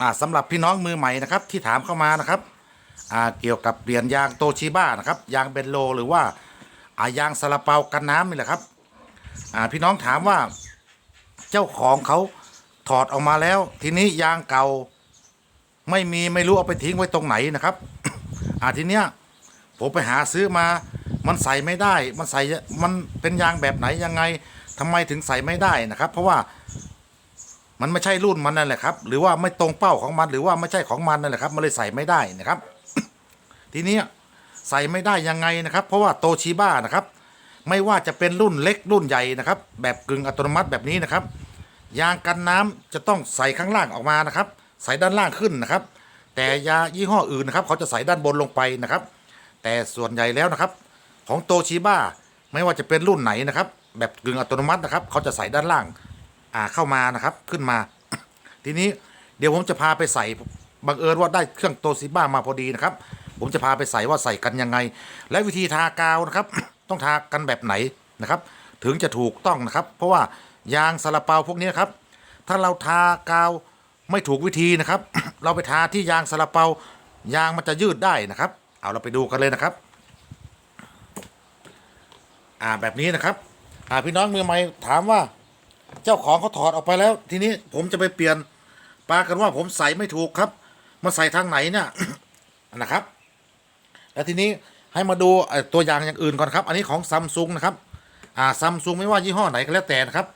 อ่าสำหรับพี่น้องมือใหม่นะครับที่ถามเข้ามานะครับอ่าเกี่ยวกับเปลี่ยนยางโตชิบ้านะครับยางเบนโลหรือว่าอายางซาลาเปากันน้ำนี่แหละครับอ่าพี่น้องถามว่าเจ้าของเขาถอดออกมาแล้ว ทีนี้ยางเก่าไม่มีไม่รู้เอาไปทิ้งไว้ตรงไหนนะครับ อ่าทีเนี้ยผมไปหาซื้อมา มันใส่ไม่ได้ มันใส่มันเป็นยางแบบไหนยังไงทำไมถึงใส่ไม่ได้นะครับ เพราะว่า มันไม่ใช่รุ่นมันนั่นแหละครับ หรือว่าไม่ตรงเป้าของมัน หรือว่าไม่ใช่ของมันนั่นแหละครับ มันเลยใส่ไม่ได้นะครับ ทีนี้ใส่ไม่ได้ยังไงนะครับ เพราะว่าโตชิบ้านะครับ ไม่ว่าจะเป็นรุ่นเล็กรุ่นใหญ่นะครับ แบบกึ่งอัตโนมัติแบบนี้นะครับ ยางกันน้ำจะต้องใส่ข้างล่างออกมานะครับ ใส่ด้านล่างขึ้นนะครับ แต่ยายี่ห้ออื่นนะครับ เขาจะใส่ด้านบนลงไปนะครับ แต่ส่วนใหญ่แล้วนะครับ ของโตชิบ้าไม่ว่าจะเป็นรุ่นไหนนะครับ แบบกึ่งอัตโนมัตินะครับ เขาจะใส่ด้านล่าง อ่าเข้ามานะครับขึ้นมา ทีนี้เดี๋ยวผมจะพาไปใส่บังเอิญว่าได้เครื่องโตซิบ้ามาพอดีนะครับ ผมจะพาไปใส่ว่าใส่กันยังไง และวิธีทากาวนะครับ ต้องทากันแบบไหนนะครับ ถึงจะถูกต้องนะครับ เพราะว่ายางซาลาเปาพวกนี้ครับ ถ้าเราทากาวไม่ถูกวิธีนะครับ เราไปทาที่ยางซาลาเปายางมันจะยืดได้นะครับ เอาเราไปดูกันเลยนะครับ อ่าแบบนี้นะครับ อ่าพี่น้องมือใหม่ถามว่า เจ้าของเขาถอดออกไปแล้ว ทีนี้ผมจะไปเปลี่ยนปากันว่าผมใส่ไม่ถูกครับ มาใส่ทางไหนเนี่ยนะครับ แล้วทีนี้ให้มาดูเอ่อตัวอย่างอย่างอื่นก่อนครับ อันนี้ของซัมซุงนะครับอ่าซัมซุงไม่ว่ายี่ห้อไหนก็แล้วแต่นะครับ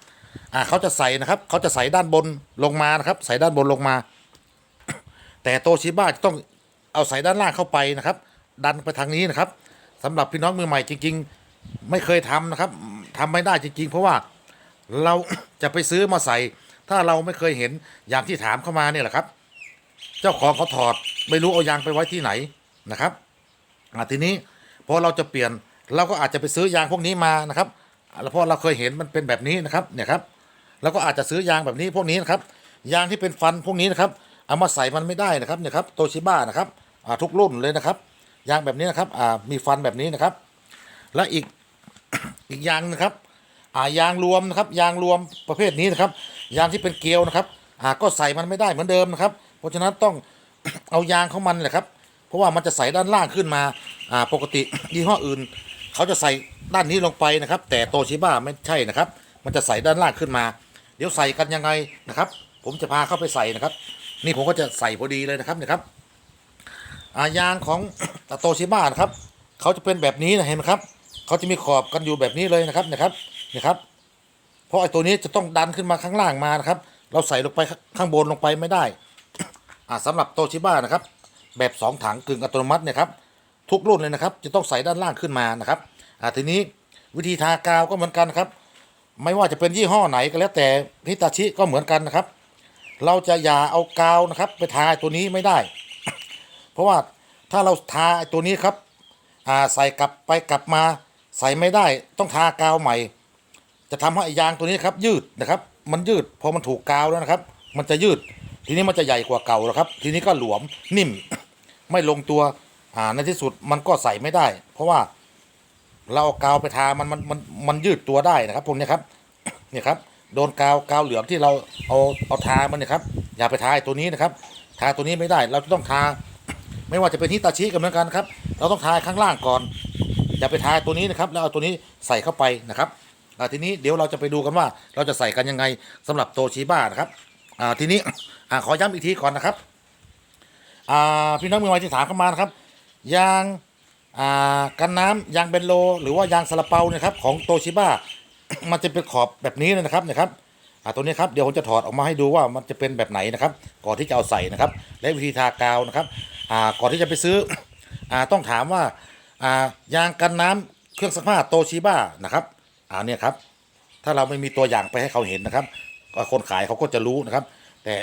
อ่าเขาจะใส่นะครับเขาจะใส่ด้านบนลงมานะครับ ใส่ด้านบนลงมา แต่โตชิบ้าจะต้องเอาใส่ด้านล่างเข้าไปนะครับ ดันไปทางนี้นะครับสำหรับพี่น้องมือใหม่จริง ๆ ไม่เคยทำนะครับทำไม่ได้จริง ๆ เพราะว่า เราจะไปซื้อมาใส่ ถ้าเราไม่เคยเห็นอย่างที่ถามเข้ามาเนี่ยแหละครับ เจ้าของเขาถอดไม่รู้เอายางไปไว้ที่ไหนนะครับอ่าทีนี้พอเราจะเปลี่ยนเราก็อาจจะไปซื้อยางพวกนี้มานะครับแล้วเพราะเราเคยเห็นมันเป็นแบบนี้นะครับเนี่ยครับเราก็อาจจะซื้อยางแบบนี้พวกนี้นะครับยางที่เป็นฟันพวกนี้นะครับเอามาใส่มันไม่ได้นะครับเนี่ยครับโตชิบ้านะครับอ่าทุกรุ่นเลยนะครับ ยางแบบนี้นะครับอ่ามีฟันแบบนี้นะครับ และอีกอีกอยางนะครับ อ่ายางรวมนะครับยางรวมประเภทนี้นะครับ ยางที่เป็นเกลียวนะครับอ่าก็ใส่มันไม่ได้เหมือนเดิมนะครับ เพราะฉะนั้นต้องเอายางของมันแหละครับ เพราะว่ามันจะใส่ด้านล่างขึ้นมาอ่าปกติยี่ห้ออื่น เขาจะใส่ด้านนี้ลงไปนะครับ แต่โตชิบ้าไม่ใช่นะครับ มันจะใส่ด้านล่างขึ้นมา เดี๋ยวใส่กันยังไงนะครับ ผมจะพาเข้าไปใส่นะครับ นี่ผมก็จะใส่พอดีเลยนะครับเนี่ยครับอ่ายางของโตชิบ้านะครับเขาจะเป็นแบบนี้นะเห็นไหมครับเขาจะมีขอบกันอยู่แบบนี้เลยนะครับนะครับ นี่ครับ เพราะไอ้ตัวนี้จะต้องดันขึ้นมาข้างล่างมานะครับ เราใส่ลงไปข้างบนลงไปไม่ได้อ่าสำหรับโตชิบ้านะครับ แบบสองถังกึ่งอัตโนมัติเนี่ยครับ ทุกรุ่นเลยนะครับ จะต้องใส่ด้านล่างขึ้นมานะครับอ่าทีนี้วิธีทากาวก็เหมือนกันนะครับ ไม่ว่าจะเป็นยี่ห้อไหนก็แล้วแต่ฮิตาชิก็เหมือนกันนะครับ เราจะอย่าเอากาวนะครับ ไปทาตัวนี้ไม่ได้ เพราะว่าถ้าเราทาไอ้ตัวนี้ครับอ่าใส่กลับไปกลับมาใส่ไม่ได้ต้องทากาวใหม่ จะทำให้อ้ยางตัวนี้ครับ ยืดนะครับ มันยืดพอมันถูกกาวแล้วนะครับ มันจะยืด ทีนี้มันจะใหญ่กว่าเก่าแล้วครับ ทีนี้ก็หลวมนิ่ม ไม่ลงตัวอ่าในที่สุดมันก็ใส่ไม่ได้ เพราะว่าเราเอากาวไปทามันมันมันมันยืดตัวได้นะครับพวกนี้ครับเนี่ยครับโดนกาวกาวเหลืองที่เราเอาเอาทามันเนี่ยครับ อย่าไปทาตัวนี้นะครับ ทาตัวนี้ไม่ได้ เราจะต้องทา ไม่ว่าจะเป็นฮิตาชิก็เหมือนกันครับ เราต้องทาข้างล่างก่อน อย่าไปทาตัวนี้นะครับ แล้วเอาตัวนี้ใส่เข้าไปนะครับ อ่าทีนี้เดี๋ยวเราจะไปดูกันว่าเราจะใส่กันยังไงสำหรับโตชิบ้านะครับอ่าทีนี้อ่าขอย้ำอีกทีก่อนนะครับอ่าพี่น้องมือใหม่ที่ถามเข้ามานะครับยางอ่ากันน้ำยางเบนโล หรือว่ายางซาลาเปาเนะครับของโตชิบ้ามันจะเป็นขอบแบบนี้เลยนะครับนะครับอ่าตัวนี้ครับเดี๋ยวผมจะถอดออกมาให้ดูว่ามันจะเป็นแบบไหนนะครับ ก่อนที่จะเอาใส่นะครับ และวิธีทากาวนะครับอ่าก่อนที่จะไปซื้ออ่าต้องถามว่าอ่ายางกันน้ำเครื่องซักผ้าโตชิบ้านะครับ อ่าเนี่ยครับ ถ้าเราไม่มีตัวอย่างไปให้เขาเห็นนะครับก็คนขายเขาก็จะรู้นะครับ แต่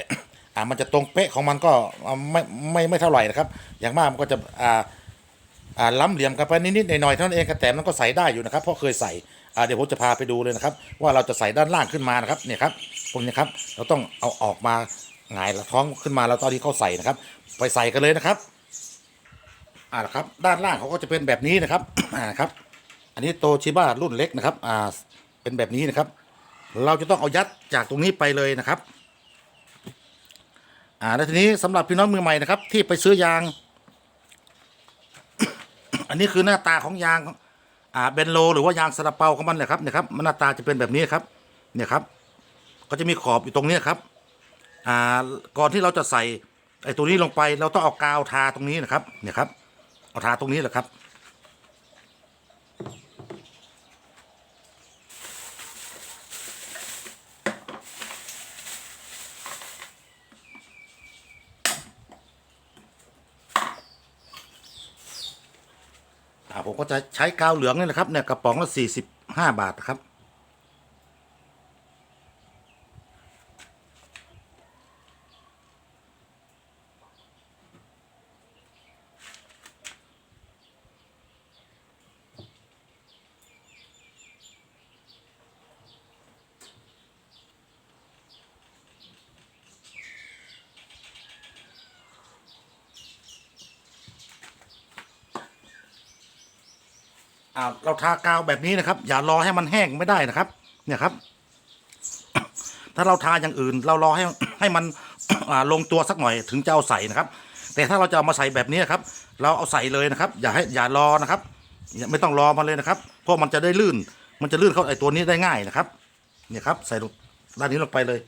อ่ามันจะตรงเป๊ะของมันก็อ่ไม่ไม่ไม่เท่าไหร่นะครับ อย่างมากมันก็จะอ่าอ่าล้ำเหลี่ยมกันไปนิดๆหน่อยๆเท่านั้นเองแต่มันก็ใส่ได้อยู่นะครับ เพราะเคยใส่อ่าเดี๋ยวผมจะพาไปดูเลยนะครับ ว่าเราจะใส่ด้านล่างขึ้นมานะครับเนี่ยครับพวกนี้ครับ เราต้องเอาออกมาหงายท้องขึ้นมาแล้วตอนที่เขาใส่นะครับ ไปใส่กันเลยนะครับอ่าครับ ด้านล่างเขาก็จะเป็นแบบนี้นะครับอ่าครับ อันนี้โตชิบ้ารุ่นเล็กนะครับ อ่า เป็นแบบนี้นะครับ เราจะต้องเอายัดจากตรงนี้ไปเลยนะครับ อ่า แล้วทีนี้สำหรับพี่น้องมือใหม่นะครับ ที่ไปซื้อยาง อันนี้คือหน้าตาของยาง อ่า เบนโล หรือว่ายางซาลาเปาของมันแหละครับเนี่ยครับ มันหน้าตาจะเป็นแบบนี้ครับ เนี่ยครับ ก็จะมีขอบอยู่ตรงนี้ครับ อ่า ก่อนที่เราจะใส่ไอ้ตัวนี้ลงไป เราต้องเอากาวทาตรงนี้นะครับ เนี่ยครับ เอาทาตรงนี้แหละครับ ผมก็จะใช้กาวเหลืองนี่แหละครับเนี่ยกระป๋องละสี่สิบห้าบาทครับ อ่าเราทากาวแบบนี้นะครับ อย่ารอให้มันแห้งไม่ได้นะครับ เนี่ยครับ ถ้าเราทาอย่างอื่น เรารอให้ให้มันลงตัวสักหน่อยถึงจะเอาใส่นะครับ แต่ถ้าเราจะเอามาใส่แบบนี้ครับ เราเอาใส่เลยนะครับ อย่าให้อย่ารอนะครับไม่ต้องรอมันเลยนะครับ เพราะมันจะได้ลื่น มันจะลื่นเข้าไอ้ตัวนี้ได้ง่ายนะครับ เนี่ยครับ ใส่ลงด้านนี้ลงไปเลย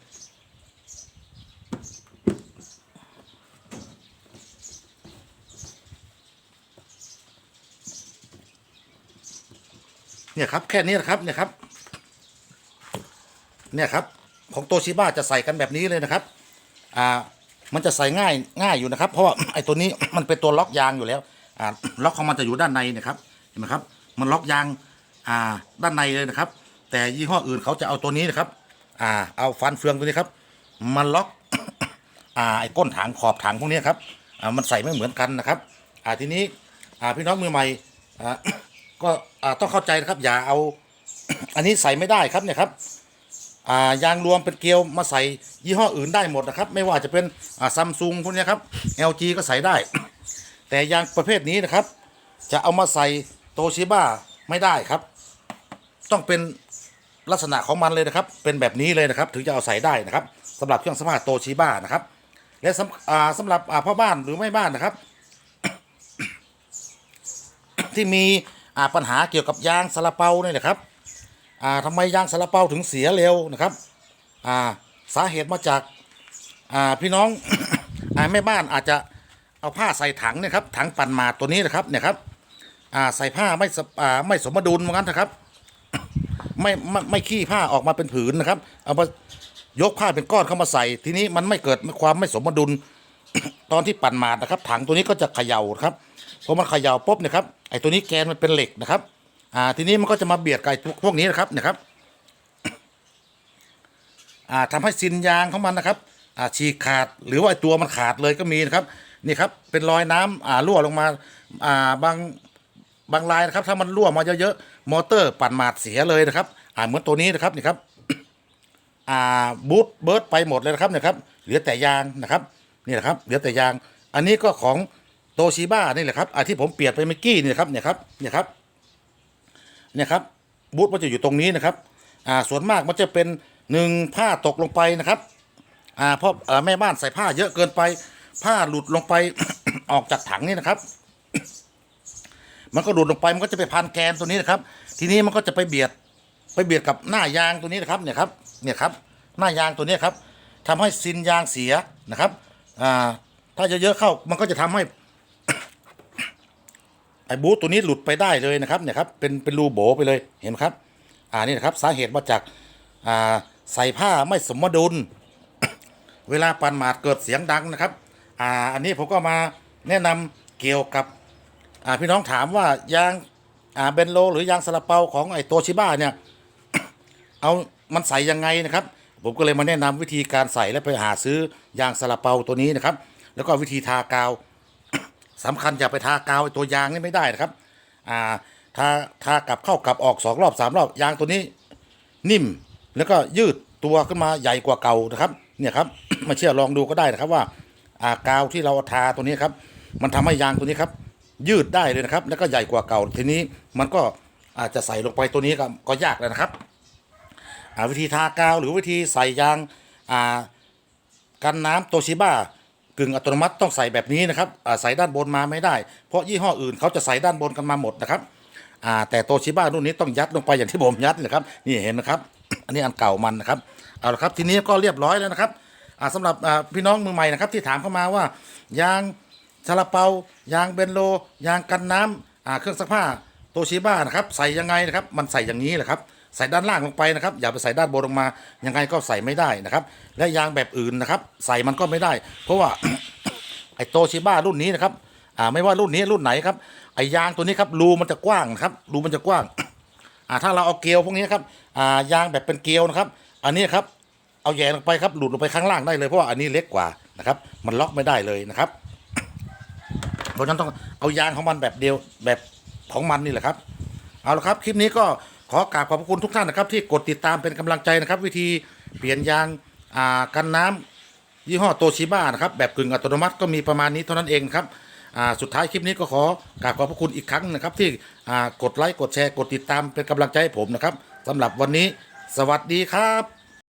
เนี่ยครับ แค่นี้นะครับเนี่ยครับ เนี่ยครับ ของโตชิบ้าจะใส่กันแบบนี้เลยนะครับ อ่า มันจะใส่ง่ายง่ายอยู่นะครับ เพราะว่าไอ้ตัวนี้มันเป็นตัวล็อกยางอยู่แล้ว อ่า ล็อกของมันจะอยู่ด้านในนะครับ เห็นไหมครับ มันล็อกยาง อ่า ด้านในเลยนะครับ แต่ยี่ห้ออื่นเขาจะเอาตัวนี้นะครับ อ่า เอาฟันเฟืองตัวนี้ครับ มันล็อก อ่า ไอ้ก้นถังขอบถังพวกนี้ครับ อ่า มันใส่ไม่เหมือนกันนะครับ อ่า ทีนี้ อ่า พี่น้องมือใหม่ อ่า ก็อ่าต้องเข้าใจนะครับ อย่าเอา อันนี้ใส่ไม่ได้ครับเนี่ยครับอ่ายางรวมเป็นเกลียวมาใส่ยี่ห้ออื่นได้หมดนะครับ ไม่ว่าจะเป็นอ่าซัมซุงพวกนี้ครับ LG ก็ใส่ได้ แต่ยางประเภทนี้นะครับ จะเอามาใส่โตชิบ้าไม่ได้ครับ ต้องเป็นลักษณะของมันเลยนะครับ เป็นแบบนี้เลยนะครับ ถึงจะเอาใส่ได้นะครับสำหรับเครื่องสมารโตชิบ้านะครับ และสำอ่าสำหรับอ่าพ่อบ้านหรือไม่บ้านนะครับ ที่มี อ่าปัญหาเกี่ยวกับยางซาลาเปาเนี่ยนะครับอ่าทำไมยางซาลาเปาถึงเสียเร็วนะครับอ่าสาเหตุมาจากอ่าพี่น้องอ่าแม่บ้านอาจจะเอาผ้าใส่ถังเนี่ยครับถังปั่นหมาตัวนี้นะครับเนี่ยครับอ่าใส่ผ้าไม่สอ่าไม่สมดุลเหมือนกันนะครับไม่ไม่ไม่ขี้ผ้าออกมาเป็นผืนนะครับ เอามายกผ้าเป็นก้อนเข้ามาใส่ทีนี้มันไม่เกิดความไม่สมดุล ตอนที่ปั่นหมาดนะครับถังตัวนี้ก็จะเขย่าครับพอมันเขย่าปุ๊บเนี่ยครับไอ้ตัวนี้แกนมันเป็นเหล็กนะครับอ่าทีนี้มันก็จะมาเบียดกับไอ้พวกนี้นะครับเนี่ยครับอ่าทำให้ซินยางของมันนะครับอ่าฉีกขาดหรือว่าตัวมันขาดเลยก็มีนะครับนี่ครับเป็นรอยน้ำอ่ารั่วลงมาอ่าบางบางรายนะครับถ้ามันรั่วมาเยอะๆมอเตอร์ปั่นหมาดเสียเลยนะครับอ่าเหมือนตัวนี้นะครับนี่ครับอ่าบูทเบิร์ดไปหมดเลยนะครับเนี่ยครับเหลือแต่ยางนะครับ นี่แหละครับเหลือแต่ยาง อันนี้ก็ของโตชิบ้านี่แหละครับอ่าที่ผมเปลี่ยนไปเมื่อกี้นี่นะครับเนี่ยครับเนี่ยครับเนี่ยครับบูธมันจะอยู่ตรงนี้นะครับอ่าส่วนมากมันจะเป็นหนึ่งผ้าตกลงไปนะครับอ่าเพราะเอ่อแม่บ้านใส่ผ้าเยอะเกินไป ผ้าหลุดลงไปออกจากถังนี่นะครับ มันก็หลุดลงไปมันก็จะไปพันแกนตัวนี้นะครับ ทีนี้มันก็จะไปเบียดไปเบียดกับหน้ายางตัวนี้นะครับเนี่ยครับเนี่ยครับหน้ายางตัวนี้ครับทำให้ซินยางเสียนะครับ อ่า ถ้าเยอะเข้ามันก็จะทำให้ ไอ้บูทตัวนี้หลุดไปได้เลยนะครับเนี่ยครับเป็นเป็นรูโบไปเลยเห็นไหมครับ อ่านี่นะครับ สาเหตุมาจากอ่าใส่ผ้าไม่สมดุล เวลาปันหมาดเกิดเสียงดังนะครับ อ่า อันนี้ผมก็มาแนะนำเกี่ยวกับ อ่าพี่น้องถามว่ายางอ่าเบนโล หรือยางซาลาเปาของไอ้โตชิบ้าเนี่ย เอามันใส่ยังไงนะครับ ผมก็เลยมาแนะนำวิธีการใส่และไปหาซื้อยางซาลาเปาตัวนี้นะครับ แล้วก็วิธีทากาวสำคัญอย่าไปทากาวตัวยางนี่ไม่ได้นะครับอ่าทาทากลับเข้ากลับออกสองรอบสามรอบยางตัวนี้ นิ่มแล้วก็ยืดตัวขึ้นมาใหญ่กว่าเก่านะครับ เนี่ยครับมาเชื่อลองดูก็ได้นะครับว่าอ่ากาวที่เราทาตัวนี้ครับ มันทำให้ยางตัวนี้ครับ ยืดได้เลยนะครับ แล้วก็ใหญ่กว่าเก่าทีนี้มันก็อาจจะใส่ลงไปตัวนี้ก็ก็ยากแล้วนะครับ วิธีทากาวหรือวิธีใส่ยางกันน้ำโตชิบ้ากึ่งอัตโนมัติต้องใส่แบบนี้นะครับใส่ด้านบนมาไม่ได้ เพราะยี่ห้ออื่นเขาจะใส่ด้านบนกันมาหมดนะครับแต่โตชิบ้ารุ่นนี้ต้องยัดลงไปอย่างที่ผมยัดนะครับนี่เห็นนะครับ อันนี้อันเก่ามันนะครับเอาละครับทีนี้ก็เรียบร้อยแล้วนะครับอ่าสำหรับพี่น้องมือใหม่นะครับที่ถามเข้ามาว่ายางซาลาเปายางเบนโล ยางกันน้ำอ่าเครื่องซักผ้าโตชิบ้านะครับใส่ยังไงนะครับมันใส่อย่างนี้แหละครับ ใส่ด้านล่างลงไปนะครับ อย่าไปใส่ด้านบนลงมา ยังไงก็ใส่ไม่ได้นะครับ และยางแบบอื่นนะครับ ใส่มันก็ไม่ได้ เพราะว่าไอโตชิบ้ารุ่นนี้นะครับ อ่าไม่ว่ารุ่นนี้รุ่นไหนครับ ไอยางตัวนี้ครับรูมันจะกว้างนะครับรูมันจะกว้าง อ่าถ้าเราเอาเกลียวพวกนี้ครับ อ่ายางแบบเป็นเกลียวนะครับ อันนี้ครับเอาแย่ลงไปครับหลุดลงไปข้างล่างได้เลยเพราะว่าอันนี้เล็กกว่านะครับ มันล็อกไม่ได้เลยนะครับเพราะฉะนั้นต้องเอายางของมันแบบเดียวแบบของมันนี่แหละครับ เอาละครับคลิปนี้ก็ ขอกราบขอบคุณทุกท่านนะครับ ที่กดติดตามเป็นกำลังใจนะครับ วิธีเปลี่ยนยางอ่ากันน้ำยี่ห้อโตชิบ้านะครับแบบกึ่งอัตโนมัติก็มีประมาณนี้เท่านั้นเองครับอ่าสุดท้ายคลิปนี้ก็ขอกราบขอบพระคุณอีกครั้งนะครับ ที่อ่ากดไลค์กดแชร์กดติดตามเป็นกำลังใจให้ผมนะครับสำหรับวันนี้ สวัสดีครับ